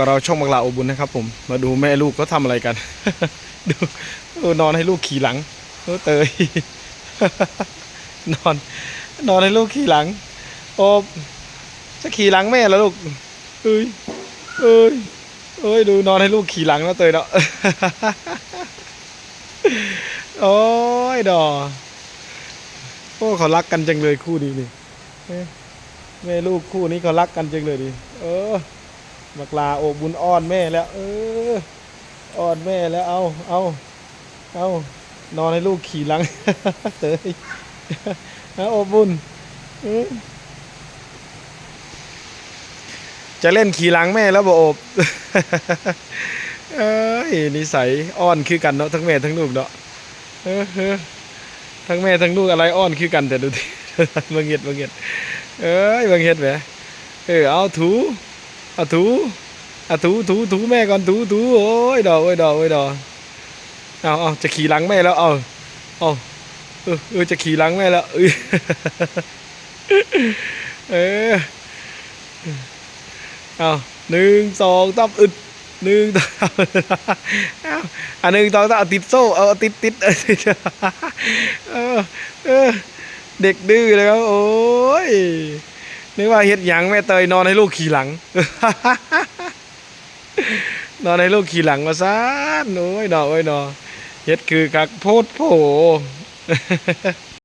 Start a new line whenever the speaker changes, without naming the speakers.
กับเราช่องบังลาอบุญนะครับ ผม มาดูแม่ลูกเขาทำอะไรกัน ดูนอนให้ลูกขี่หลังโอ้เตยนอน นอนให้ลูกขี่หลัง โอบจะขี่หลังแม่แล้วลูกเอ้ยเอ้ยเอ้ยดูนอนให้ลูกขี่หลังแล้วเตยเนาะโอ้ยดอโอ้เขารักกันจังเลยคู่นี้นี่แม่ลูกคู่นี้เขารักกันจังเลยดิเออ บักลาโอบุญอ้อนแม่แล้ว เอออ้อนแม่แล้วเอาเอาเอานอนให้ลูกขี่หลังเตยเอาโอบุญจะเล่นขี่หลังแม่แล้วบ่อบเอ้ยนิสัยอ้อนคือกันเนาะทั้งแม่ทั้งลูกเนาะเออเออทั้งแม่ทั้งลูกอะไรอ้อนคือกันแต่ดูทีบางเห็ดบางเห็ดเอ้ยบางเห็ดแหมเออเอาถู อาถูอาถูถูถูแม่ก่อนถูถูโอ้ยดอกโอ้ยดอกโอ้ยดอกเอาเอาจะขี่หลังแม่แล้วเอาเอาเออเออจะขี่หลังแม่แล้วเออเอาหนึ่งสองตับอึดหนึ่งต่อเอาอันหนึ่งต่อต้องเอาติดโซ่เอาติดติดเออติดเออเออเด็กดื้อเลยครับโอ้ย นึกว่าเฮ็ดหยังแม่เตยนอนให้ลูกขี่หลัง นอนให้ลูกขี่หลังมาซานโอ้ยนอโอ้ยนอเฮ็ดคือกักโพดโผ